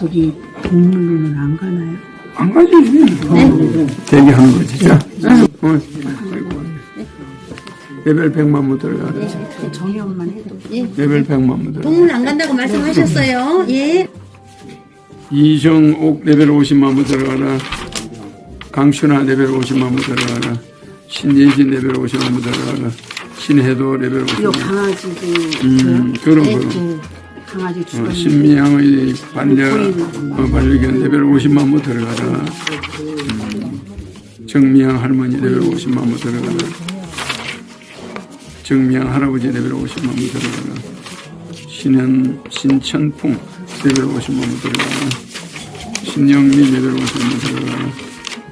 저기 동물로는 안 가나요? 안 가지. 어, 대기하는 거지. 자, 어, 아이고. 레벨 100만 무 들어가라. 정형만 해도 레벨 100만 무 들어가. 동물 안 간다고 말씀하셨어요. 예. 이정옥 레벨 50만 무 들어가라. 강춘아 레벨 50만 무 들어가라. 신예진 레벨 50만 무 들어가라. 신혜도 레벨 50만 요 무. 강아지도 음, 그런 거. 그 강아지 어, 죽었는데 신미양의 반려, 어, 반려견 레벨 50만 무 들어가라. 음, 정미양 할머니 레벨 50만 무 들어가라. 정미양 할아버지 레벨 50만 무 들어가라. 신현, 신천풍 레벨 50만 무 들어가라. 신영민 레벨 50만 무 들어가라.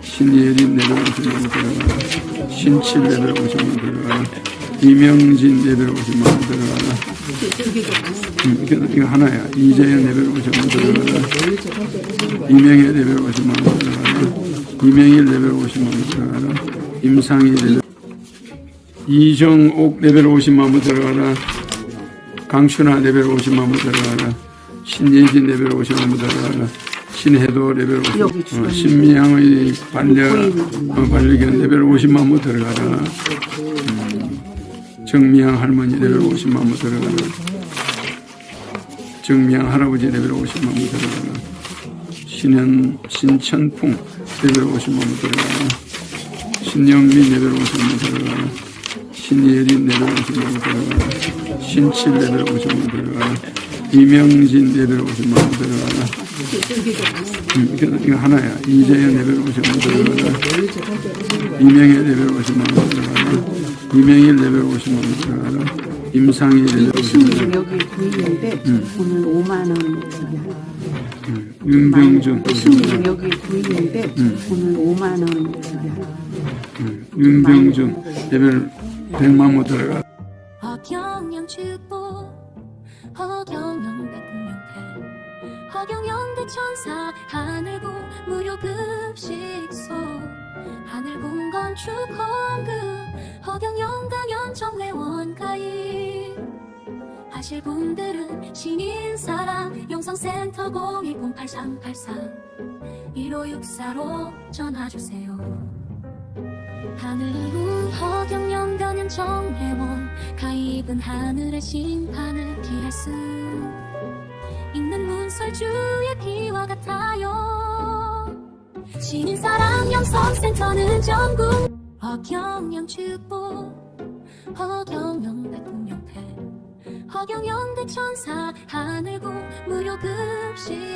신예린 레벨 50만 무 들어가라. 신칠 레벨 50만 무 들어가라. 이명진 레벨 50만 무 들어가라. 음, 이거, 하나야. 이재현 레벨 50만 들어가라. 이명혜 레벨 50만 들어가라. 이명일 레벨 50만 들어가라. 임상희 레벨 이정옥 레벨 50만 들어가라. 강춘아 레벨 50만 들어가라. 신예진 레벨 50만 들어가라. 신혜도 레벨 50, 여기 어. 신미양의 반려, 어, 반려견 레벨 50만 들어가라. 음, 정미양 할머니 레벨 50만 들어가라. 정미양 할아버지 레벨 50만 원 들어가나 신현 신천풍 레벨 50만 원 들어가나 신영민 레벨 50만 원 들어가나 신예린 레벨 50만 원 들어가나 신칠 레벨 50만 원 들어가나 이명진 레벨 50만 원 들어가나 음, 이거, 하나야. 이재현 레벨 50만 원 들어가나 이명혜 레벨 50만 원 들어가나 이명일 레벨 50만 원 들어가나 임상희 레벨 50만 원 여기 보이는데 오늘 5만 원 윤병준. 수님 여기 보이는데 오늘 5만 원 윤병준. 레벨 100만 못 들어가. 허경영 축복 허경영 대통령태 허경영 대 천사 하늘고 무료 급식소 하늘군 건축 헌금 허경영 강연 정례원 가입. 하실 분들은 시민사랑 영상센터 0108383 1564로 전화주세요. 하늘 이후 허경영 가는 정회원 가입은 하늘의 심판을 피할 수 설주의 피와 같아요. 시민사랑 영성센터는 전국 허경영 축복 허경영 대통령태 허경영 대천사 하늘고 무료급식